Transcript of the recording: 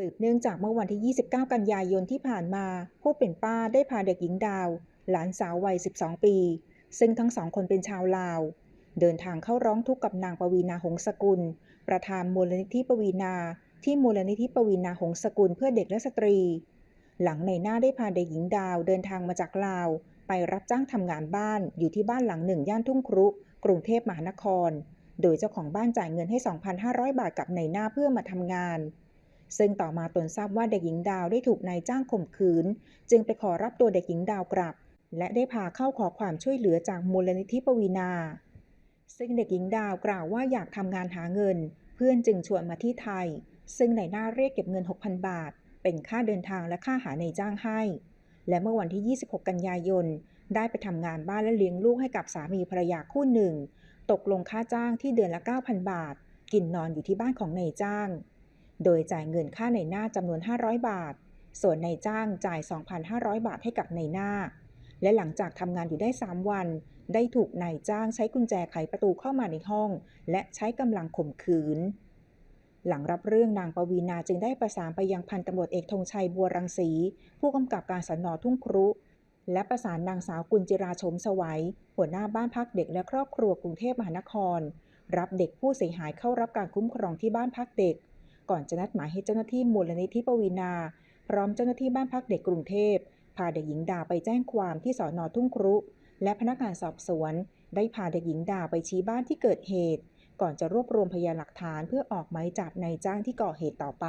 สืบเนื่องจากเมื่อวันที่ 29 กันยายนที่ผ่านมา ผู้เป็นป้าได้พาเด็กหญิงดาว หลานสาววัย 12 ปี ซึ่งทั้งสองคนเป็นชาวลาว เดินทางเข้าร้องทุกข์กับนางปวีนาหงสกุล ประธานมูลนิธิปวีนา ที่มูลนิธิปวีนาหงสกุลเพื่อเด็กและสตรี หลังในหน้าได้พาเด็กหญิงดาวเดินทางมาจากลาว ไปรับจ้างทำงานบ้านอยู่ที่บ้านหลังหนึ่งย่านทุ่งครุ กรุงเทพมหานคร โดยเจ้าของบ้านจ่ายเงินให้ 2,500 บาทกับในหน้าเพื่อมาทำงาน ซึ่งต่อมาตนทราบว่าเด็กหญิงดาวได้ถูกนายจ้างข่มขืน จึงไปขอรับตัวเด็กหญิงดาวกลับ และได้พาเข้าขอความช่วยเหลือจากมูลนิธิปวีนา ซึ่งเด็กหญิงดาวกล่าวว่าอยากทำงานหาเงิน เพื่อนจึงชวนมาที่ไทย ซึ่งนายหน้าเรียกเก็บเงิน 6,000 บาท เป็นค่าเดินทางและค่าหานายจ้างให้ และเมื่อวันที่ 26 กันยายน ได้ไปทำงานบ้านและเลี้ยงลูกให้กับสามีภรรยาคู่หนึ่ง ตกลงค่าจ้างที่เดือนละ 9,000 บาท กินนอนอยู่ที่บ้านของนายจ้าง โดยจ่ายเงินค่าในหน้าจำนวน 500 บาท ส่วนนายจ้างจ่าย 2,500 บาทให้กับนายหน้า และหลังจากทำงานอยู่ได้ 3 วัน ได้ถูกนายจ้างใช้กุญแจไขประตูเข้ามาในห้อง และใช้กำลังข่มขืน หลังรับเรื่องนางปวีนาจึงได้ประสานไปยังพันตำรวจเอกธงชัยบัวรังสี ผู้กำกับการสนทุ่งครุ และประสานนางสาวกุลจิราชมสวัย หัวหน้าบ้านพักเด็กและครอบครัวกรุงเทพมหานคร รับเด็กผู้เสียหายเข้ารับการคุ้มครองที่บ้านพักเด็ก ก่อนจะนัดหมายให้เจ้าหน้าที่มูลนิธิปวีนา พร้อมเจ้าหน้าที่บ้านพักเด็กกรุงเทพพาเด็กหญิงดาไปแจ้งความที่สอนอทุ่งครุ และพนักงานสอบสวน ได้พาเด็กหญิงดาไปชี้บ้านที่เกิดเหตุ ก่อนจะรวบรวมพยานหลักฐานเพื่อออกหมายจับนายจ้างที่ก่อเหตุต่อไป